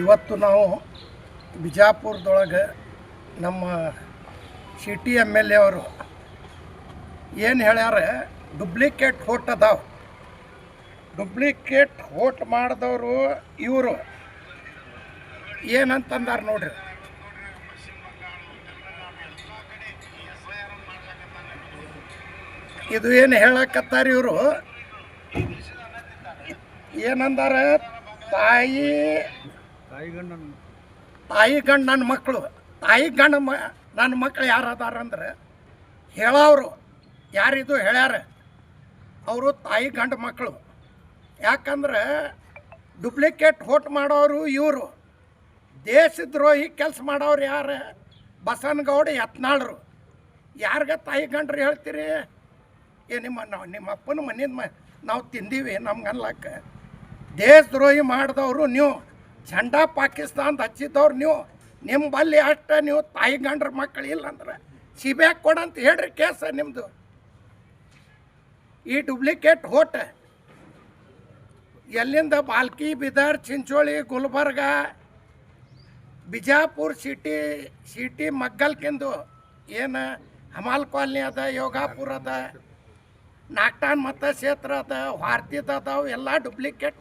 ಇವತ್ತು ನಾವು ಬಿಜಾಪುರದೊಳಗೆ ನಮ್ಮ ಸಿಟಿ ಎಂ ಎಲ್ ಎ ಅವರು ಏನು ಹೇಳ್ಯಾರ, ಡುಪ್ಲಿಕೇಟ್ ಹೋಟ್ ಅದಾವ. ಡುಪ್ಲಿಕೇಟ್ ಹೋಟ್ ಮಾಡಿದವರು ಇವರು. ಏನಂತಂದಾರ ನೋಡ್ರಿ. ಇದು ಏನು ಹೇಳಕತ್ತಾರೆ ಇವರು? ಏನಂದಾರ? ತಾಯಿ ತಾಯಿ ಗಂಡ ನನ್ನ ಮಕ್ಕಳು ತಾಯಿ ಗಂಡ ಮ ನನ್ನ ಮಕ್ಕಳು ಯಾರು ಅದಾರಂದ್ರೆ ಹೇಳೋರು ಯಾರಿದು ಹೇಳ್ಯಾರ. ಅವರು ತಾಯಿ ಗಂಡ ಮಕ್ಕಳು ಯಾಕಂದ್ರೆ ಡುಪ್ಲಿಕೇಟ್ ಹೋಟ್ ಮಾಡೋರು ಇವರು. ದೇಶದ್ರೋಹಿ ಕೆಲಸ ಮಾಡೋರು ಯಾರು? ಬಸನಗೌಡ ಯತ್ನಾಳರು. ಯಾರಿಗ ತಾಯಿ ಗಂಡ್ರು ಹೇಳ್ತೀರಿ? ಏ ನಿಮ್ಮ ನಾವು ನಿಮ್ಮ ಅಪ್ಪನ ಮನೆಯಿಂದ ಮ ನಾವು ತಿಂದೀವಿ ನಮ್ಗೆ ಅನ್ಲಕ್ಕ ದೇಶದ್ರೋಹಿ ಮಾಡಿದವರು ನೀವು. ಝಂಡಾ ಪಾಕಿಸ್ತಾನದ ಹಚ್ಚಿದ್ದವ್ರು ನೀವು. ನಿಮ್ಮ ಬಲ್ಲಿ ಅಷ್ಟ ನೀವು ತಾಯಿ ಗಂಡ್ರ ಮಕ್ಕಳು ಇಲ್ಲ ಅಂದ್ರೆ ಸಿಬ್ಯಾಕ್ ಕೊಡಂತ ಹೇಳ್ರಿ ಕೇಸ ನಿಮ್ಮದು ಈ ಡುಪ್ಲಿಕೇಟ್ ಹೋಟ. ಎಲ್ಲಿಂದ ಬಾಲ್ಕಿ, ಬೀದರ್, ಚಿಂಚೋಳಿ, ಗುಲ್ಬರ್ಗ, ಬಿಜಾಪುರ ಸಿಟಿ ಸಿಟಿ ಮಗ್ಗಲ್ಕಿಂದು ಏನು ಹಮಾಲ್ ಕಾಲನಿ ಅದ, ಯೋಗಾಪುರ ಅದ, ನಾಗ್ಟಾನ್ ಮತಕ್ಷೇತ್ರ ಅದ, ಭಾರತೀದ ಅದಾವ, ಎಲ್ಲ ಡುಪ್ಲಿಕೇಟ್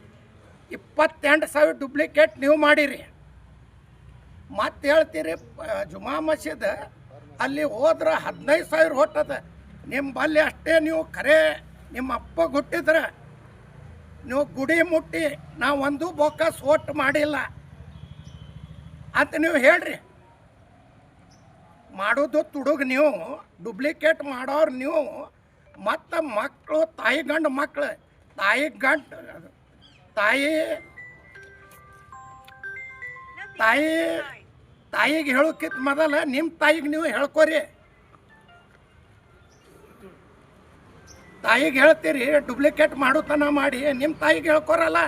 ಇಪ್ಪತ್ತೆಂಟು ಸಾವಿರ ಡುಪ್ಲಿಕೇಟ್ ನೀವು ಮಾಡಿರಿ. ಮತ್ತೆ ಹೇಳ್ತೀರಿ ಜುಮಾ ಮಸೀದ್ ಅಲ್ಲಿ ಹೋದ್ರೆ ಹದಿನೈದು ಸಾವಿರ ಹೊಟ್ಟದ ನಿಮ್ಮ ಬಲ್ಲಿ ಅಷ್ಟೇ ನೀವು ಕರೆ, ನಿಮ್ಮ ಅಪ್ಪ ಹುಟ್ಟಿದ್ರೆ ನೀವು ಗುಡಿ ಮುಟ್ಟಿ, ನಾವು ಒಂದು ಬೊಕ್ಕಸ್ ಓಟ್ ಮಾಡಿಲ್ಲ. ಅಂತ ನೀವು ಹೇಳ್ರಿ. ಮಾಡೋದು ತುಡುಗ ನೀವು ಡುಪ್ಲಿಕೇಟ್ ಮಾಡೋರು ನೀವು, ಮತ್ತು ಮಕ್ಕಳು ತಾಯಿ ಗಂಡು ಮಕ್ಕಳು ತಾಯಿ ಗಂಡು ತಾಯಿ ತಾಯಿ, ತಾಯಿಗೆ ಹೇಳೋಕ್ಕಿಂತ ಮೊದಲ ನಿಮ್ಮ ತಾಯಿಗೆ ನೀವು ಹೇಳ್ಕೋರಿ. ತಾಯಿಗೆ ಹೇಳ್ತೀರಿ ಡುಪ್ಲಿಕೇಟ್ ಮಾಡುತನ ಮಾಡಿ ನಿಮ್ಮ ತಾಯಿಗೆ ಹೇಳ್ಕೊರಲ್ಲ.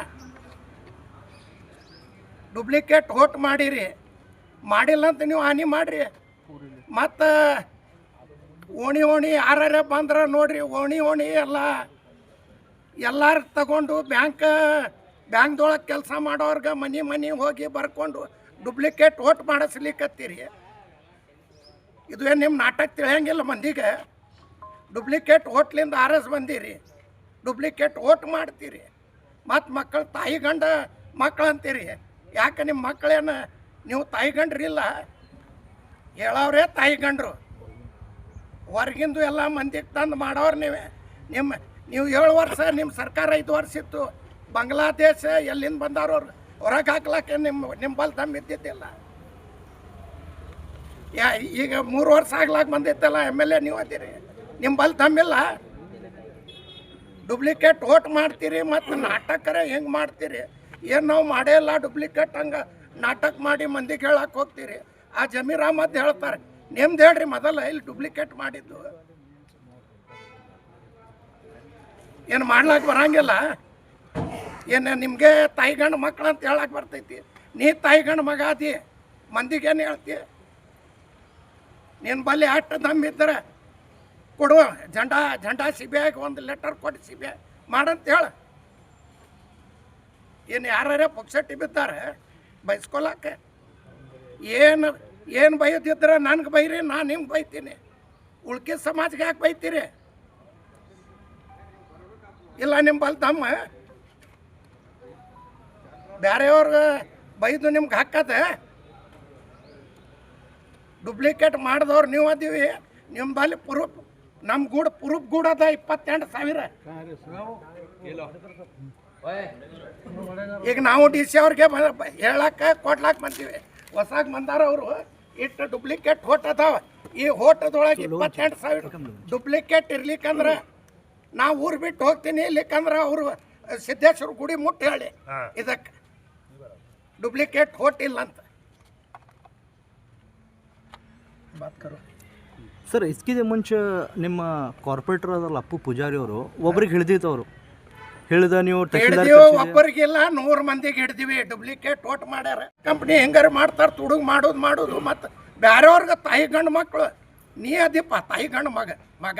ಡುಪ್ಲಿಕೇಟ್ ಓಟ್ ಮಾಡಿರಿ. ಮಾಡಿಲ್ಲ ಅಂತ ನೀವು ಹಾನಿ ಮಾಡ್ರಿ. ಮತ್ತು ಓಣಿ ಓಣಿ ಯಾರ್ಯಾರ ಬಂದ್ರೆ ನೋಡ್ರಿ, ಓಣಿ ಓಣಿ ಎಲ್ಲ ಎಲ್ಲಾರು ತಗೊಂಡು ಬ್ಯಾಂಕ್, ಬ್ಯಾಂಕ್ದೊಳಗೆ ಕೆಲಸ ಮಾಡೋರ್ಗೆ ಮನೆ ಮನೆ ಹೋಗಿ ಬರ್ಕೊಂಡು ಡುಪ್ಲಿಕೇಟ್ ಓಟ್ ಮಾಡಿಸ್ಲಿಕ್ಕತ್ತೀರಿ ಇದು ಏನು ನಿಮ್ಮ ನಾಟಕ ತಿಳಿಯಂಗಿಲ್ಲ ಮಂದಿಗೆ? ಡುಪ್ಲಿಕೇಟ್ ಓಟ್ಲಿಂದ ಆರ್ ಎಸ್ ಬಂದಿರಿ. ಡುಪ್ಲಿಕೇಟ್ ಓಟ್ ಮಾಡ್ತೀರಿ. ಮತ್ತು ಮಕ್ಕಳು ತಾಯಿ ಗಂಡ ಮಕ್ಕಳು ಅಂತೀರಿ. ಯಾಕೆ ನಿಮ್ಮ ಮಕ್ಕಳೇನು ನೀವು ತಾಯಿ ಗಂಡ್ರಿಲ್ಲ? ಹೇಳೋರೇ ತಾಯಿ ಗಂಡ್ರು. ಹೊರಗಿಂದು ಎಲ್ಲ ಮಂದಿಗೆ ತಂದು ಮಾಡೋರು ನೀವೇ. ನಿಮ್ಮ ನೀವು ಏಳು ವರ್ಷ ನಿಮ್ಮ ಸರ್ಕಾರ ಐದು ವರ್ಷ ಇತ್ತು ಬಾಂಗ್ಲಾದೇಶ ಎಲ್ಲಿಂದ ಬಂದಾರೋ ಹೊರಗೆ ಹಾಕ್ಲಕ್ಕೆ ನಿಮ್ಮ ನಿಮ್ಮ ಬಲ್ ಇದ್ದಿದ್ದಿಲ್ಲ. ಯಾ, ಈಗ ಮೂರು ವರ್ಷ ಆಗ್ಲಾಕ ಬಂದಿತ್ತಲ್ಲ, ಎಂ ಎಲ್ ಎ ನೀವು ಅದಿರಿ ನಿಮ್ಮ ಬಲ್ ತಮ್ಮಿಲ್ಲ ಡುಪ್ಲಿಕೇಟ್ ಓಟ್ ಮಾಡ್ತೀರಿ ಮತ್ತು ನಾಟಕರೇ ಹೆಂಗೆ ಮಾಡ್ತೀರಿ? ಏನು ನಾವು ಮಾಡೇ ಇಲ್ಲ ಡುಪ್ಲಿಕೇಟ್ ಹಂಗೆ ನಾಟಕ ಮಾಡಿ ಮಂದಿಗೆ ಹೇಳಕ್ಕೆ ಹೋಗ್ತೀರಿ. ಆ ಜಮೀರ್ ಅಹಮದ್ ಹೇಳ್ತಾರೆ, ನಿಮ್ದು ಹೇಳ್ರಿ, ಮೊದಲ ಇಲ್ಲಿ ಡುಪ್ಲಿಕೇಟ್ ಮಾಡಿದ್ದು. ಏನು ಮಾಡ್ಲಾಕ್ ಬರಂಗಿಲ್ಲ. ಏನು ನಿಮಗೆ ತಾಯಿ ಗಂಡು ಮಕ್ಕಳು ಅಂತ ಹೇಳಕ್ಕೆ ಬರ್ತೈತಿ. ನೀ ತಾಯಿ ಗಂಡು ಮಗ ಮಂದಿಗೆ ಏನು ಹೇಳ್ತಿ? ನಿನ್ನ ಬಲ್ಲಿ ಅಷ್ಟು ದಮ್ ಇದ್ರೆ ಕೊಡುವ ಜಂಡಾ ಜಂಡಾ ಸಿ ಬಿ ಐಗೆ ಒಂದು ಲೆಟರ್ ಕೊಟ್ಟು ಸಿ ಬಿ ಐ ಮಾಡಂತ ಹೇಳ. ಏನು ಯಾರ್ಯಾರ ಪಕ್ಷಟ್ಟಿ ಬಿದ್ದಾರೆ ಬೈಸ್ಕೊಳಕ್ಕೆ. ಏನು ಏನು ಬೈದಿದ್ರೆ ನನಗೆ ಬೈರಿ ನಾನು ನಿಮ್ಗೆ ಬೈತೀನಿ. ಉಳ್ಕಿದ ಸಮಾಜಕ್ಕೆ ಯಾಕೆ ಬೈತೀರಿ? ಇಲ್ಲ ನಿಂಬಲ್ಲಿ ಬಲ್ ತಮ್ಮ. ಬೇರೆಯವ್ರಿಗೆ ಬೈದು ನಿಮ್ಗೆ ಹಾಕತ್ತೆ ಡುಪ್ಲಿಕೇಟ್ ಮಾಡಿದವ್ರು ನೀವು ಅದೀವಿ. ನಿಂಬಲ್ಲಿ ಬಲ್ಲಿ ಪ್ರೂಫ್ ನಮ್ಮ ಗೂಡು ಪ್ರೂಫ್ ಗೂಡ ಅದ ಇಪ್ಪತ್ತೆಂಟು ಸಾವಿರ. ಈಗ ನಾವು ಡಿ ಸಿ ಅವ್ರಿಗೆ ಹೇಳಕ್ಕೆ, ಕೊಡ್ಲಾಕ್ ಬಂತೀವಿ ಹೊಸಾಗಿ ಬಂದಾರ ಅವರು. ಇಟ್ಟು ಡುಪ್ಲಿಕೇಟ್ ಹೋಟ್ ಅದಾವ. ಈ ಹೋಟದೊಳಗೆ ಇಪ್ಪತ್ತೆಂಟು ಸಾವಿರ. ಡುಪ್ಲಿಕೇಟ್ ಇರ್ಲಿಕ್ಕಂದ್ರೆ ನಾ ಊರು ಬಿಟ್ಟು ಹೋಗ್ತೀನಿ ಇಲ್ಲಿಕಂದ್ರೆ ಅವರು ಸಿದ್ದೇಶ್ವರ ಗುಡಿ ಮುಟ್ಟಿ ಹೇಳಿ. ಇದಕ್ಕೆ ಡುಪ್ಲಿಕೇಟ್ ಹೋಟಿಲ್ ಇಲ್ಲ ಅಂತ. ಸರ್ ಇಸ್ಕಿದೆ ಮುಂಚೆ ನಿಮ್ಮ ಕಾರ್ಪೊರೇಟರ್ ಅದಲ್ಲ ಅಪ್ಪು ಪೂಜಾರಿ ಅವರು ಒಬ್ರಿಗೆ ಹಿಡಿದಿತ್ತು ಅವರು ಹೇಳಿದ ನೀವು ಒಬ್ಬರಿಗಿಲ್ಲ ನೂರು ಮಂದಿಗೆ ಹಿಡ್ದೀವಿ ಡುಪ್ಲಿಕೇಟ್ ಓಟ್ ಮಾಡ್ಯಾರ. ಕಂಪ್ನಿ ಹೆಂಗಾರ ಮಾಡ್ತಾರೆ ತುಡುಗ್ ಮಾಡೋದು ಮಾಡೋದು ಮತ್ತು ಬೇರೆಯವ್ರಿಗೆ ತಾಯಿ ಗಂಡು ಮಕ್ಕಳು ನೀ ಅದಿಪ್ಪ ತಾಯಿ ಗಂಡು ಮಗ ಮಗ.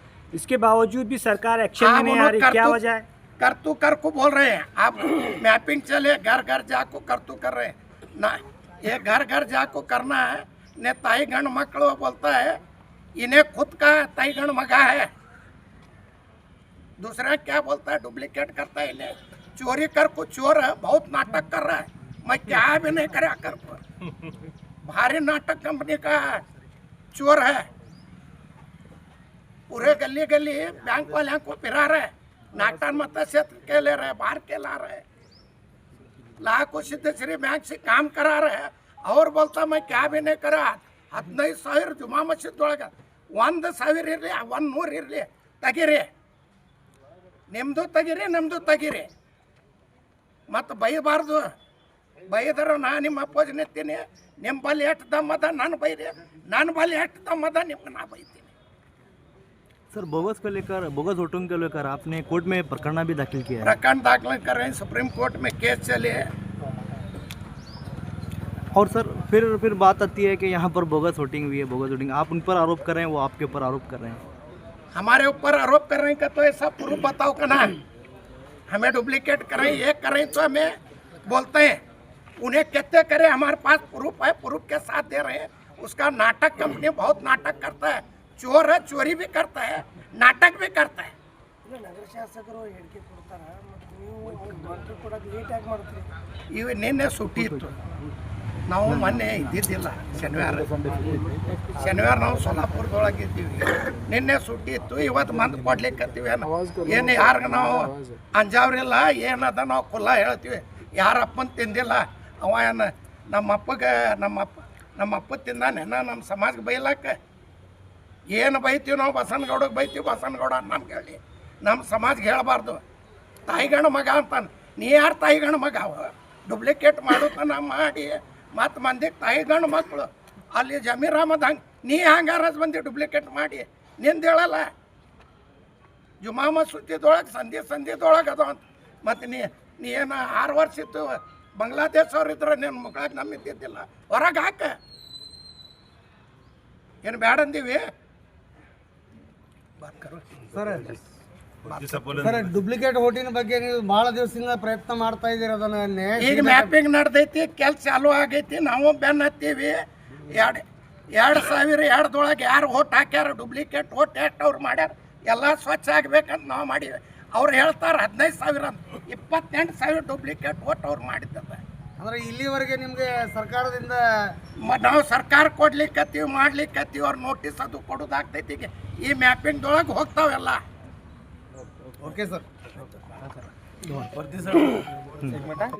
इसके बावजूद भी सरकार एक्शन में नहीं आ रही क्या वजह है? करतू कर को बोल रहे हैं। आप मैपिंग चले घर घर जाको करतू कर रहे हैं। ना ये घर घर जाको करना है। ने ताई गण मकड़ो बोलता है इन्हें खुद का ताई गण मगा है। दूसरा क्या बोलता है? डुप्लीकेट करता है इन्हें। चोरी कर को चोर है बहुत नाटक कर रहा है। मैं क्या भी नहीं करा कर भारी नाटक कंपनी का चोर है। पूरे गली गली बैंक वाले को फिरा रहे नाटन मत क्षेत्र के ले रहे बाहर के ला रहे लाखों सिद्ध श्री बैंक से काम करा रहे ಅವ್ರು बोलता मैं क्या भी नहीं करा ಹದಿನೈದು ಸಾವಿರ ಜುಮಾ ಮಸೀದ್ ಒಳಗೆ ಒಂದು ಸಾವಿರ ಇರಲಿ ಒಂದು ನೂರು ಇರಲಿ ತೆಗೀರಿ ನಿಮ್ಮದು ತೆಗೀರಿ ನಮ್ಮದು ತೆಗೀರಿ ಮತ್ತು ಬೈಬಾರ್ದು ಬೈದ್ರೆ ನಾ ನಿಮ್ಮ ಅಪ್ಪೋಜ್ ನಿಂತೀನಿ ನಿಮ್ಮ ಬಲ್ಲಿ ಎಷ್ಟು ದಮ್ಮದ ನಾನು ಬೈರಿ ನನ್ನ ಬಲ್ಲಿ ಎಷ್ಟು ದಮ್ಮದ ನಿಮ್ಗೆ ನಾ ಬೈತೀನಿ सर बोगस को लेकर बोगस वोटों को लेकर आपने कोर्ट में प्रकरण भी दाखिल किया है। प्रकरण दाखिल कर रहे हैं सुप्रीम कोर्ट में केस चले है। और सर फिर फिर बात आती है कि यहाँ पर बोगस वोटिंग हुई है बोगस वोटिंग आप उन पर आरोप कर रहे हैं वो आपके ऊपर आरोप कर रहे हैं। हमारे ऊपर आरोप कर रहे हैं कि तो ऐसा प्रूफ बताओ का ना हमें डुप्लीकेट करें ये करें तो हमें बोलते हैं उन्हें कहते करें हमारे पास प्रूफ है प्रूफ के साथ दे रहे हैं उसका नाटक कंपनी बहुत नाटक करता है चोर है चोरी भी करता है नाटक भी करता है ನಗರ ಶಾಸಕರು ಹೇಳಿಕೆ ಕೊಡ್ತಾರ ಮತ್ತು ನೀವು ಬಾಂಡ್ರಿ ಕೊಡೋಕೆ ಲೇಟ್ ಆಗಿ ಮಾಡ್ತೀರಿ ಇವು ನಿನ್ನೆ ಸುಟ್ಟಿ ಇತ್ತು ನಾವು ಮೊನ್ನೆ ಇದ್ದಿದ್ದಿಲ್ಲ ಶನಿವಾರ ಶನಿವಾರ ನಾವು ಸೊಲ್ಲಾಪುರದೊಳಗೆ ಇದ್ದೀವಿ ನಿನ್ನೆ ಸುಟ್ಟಿ ಇತ್ತು ಇವತ್ತು ಮಂದ್ ಕೊಡ್ಲಿಕ್ಕತ್ತೀವಿ ಏನು ಯಾರಿಗೆ ನಾವು ಅಂಜಾವ್ರಿಲ್ಲ ಏನದ ನಾವು ಕುಲ್ಲ ಹೇಳ್ತೀವಿ ಯಾರಪ್ಪನ ತಿಂದಿಲ್ಲ ಅವ ಏನು ನಮ್ಮ ಅಪ್ಪಗೆ ನಮ್ಮ ಅಪ್ಪ ನಮ್ಮ ಅಪ್ಪ ತಿಂದಾನೇನ ನಮ್ಮ ಸಮಾಜಕ್ಕೆ ಬೈಲಾಕ ಏನು ಬೈತೀವಿ ನಾವು ಬಸನಗೌಡಗೆ ಬೈತೀವಿ ಬಸನಗೌಡ ನಮ್ಗೆ ಹೇಳಿ ನಮ್ಮ ಸಮಾಜಕ್ಕೆ ಹೇಳಬಾರ್ದು. ತಾಯಿಗಣ ಮಗ ಅಂತಾನೆ. ನೀ ಯಾರು ತಾಯಿಗಣ ಮಗ ಡೂಪ್ಲಿಕೇಟ್ ಮಾಡೋತನ ಮಾಡಿ. ಮತ್ತು ಮಂದಿಗೆ ತಾಯಿಗಣ ಮಕ್ಕಳು ಅಲ್ಲಿ ಜಮೀರ್ ಅಹಮದ್ ಹಂಗೆ ನೀ ಹಂಗಾರ ಬಂದು ಡುಪ್ಲಿಕೇಟ್ ಮಾಡಿ. ನಿಂದು ಹೇಳಲ್ಲ. ಜುಮಾ ಮಸೂದಿದೊಳಗೆ, ಸಂಧಿ ಸಂಧಿದೊಳಗೆ ಅದು ಅಂತ. ಮತ್ತು ನೀ ನೀ ಏನು ಆರು ವರ್ಷ ಇತ್ತು ಬಾಂಗ್ಲಾದೇಶ ಅವ್ರು ಇದ್ರೆ ನಿನ್ನ ಮಕ್ಕಳಾಗ ನಮ್ಮ ಹೊರಗೆ ಹಾಕ. ಏನು ಬ್ಯಾಡ ಅಂದೀವಿ? ಬಾತ್ ಕರೋ. ಸರ್ ಡುಪ್ಲಿಕೇಟ್ ಓಟಿನ ಬಗ್ಗೆ ನೀವು ಬಹಳ ದಿವಸದಿಂದ ಪ್ರಯತ್ನ ಮಾಡ್ತಾ ಇದ್ದೀರಿ ಅದನ್ನ ನ್ಯಾಯ ಈಗ ಮ್ಯಾಪಿಂಗ್ ನಡ್ದೈತಿ ಕೆಲ್ಸ ಚಾಲು ಆಗೈತಿ ನಾವು ಬೆನ್ನ ಹತ್ತೀವಿ. ಎರಡು ಎರಡು ಸಾವಿರ ಎರಡದೊಳಗೆ ಯಾರು ಓಟ್ ಹಾಕ್ಯಾರ ಡೂಪ್ಲಿಕೇಟ್ ಓಟ್ ಎಷ್ಟು ಅವ್ರು ಮಾಡ್ಯಾರ ಎಲ್ಲ ಸ್ವಚ್ಛ ಆಗ್ಬೇಕಂತ ನಾವು ಮಾಡೀವಿ. ಅವ್ರು ಹೇಳ್ತಾರೆ ಹದಿನೈದು ಸಾವಿರ ಅಂತ ಇಪ್ಪತ್ತೆಂಟು ಸಾವಿರ ಡೂಪ್ಲಿಕೇಟ್ ಓಟ್ ಅವ್ರು ಮಾಡಿದ್ದದ. ಅಂದ್ರೆ ಇಲ್ಲಿವರೆಗೆ ನಿಮ್ಗೆ ಸರ್ಕಾರದಿಂದ ನಾವು ಸರ್ಕಾರ ಕೊಡ್ಲಿಕ್ಕತ್ತೀವಿ ಮಾಡ್ಲಿಕ್ಕತ್ತೀವಿ ಅವ್ರು ನೋಟಿಸ್ ಅದು ಕೊಡೋದಾಗ್ತೈತಿ ಈಗ. ಈ ಮ್ಯಾಪಿಂಗ್ದೊಳಗೆ ಹೋಗ್ತಾವೆಲ್ಲ. Okay sir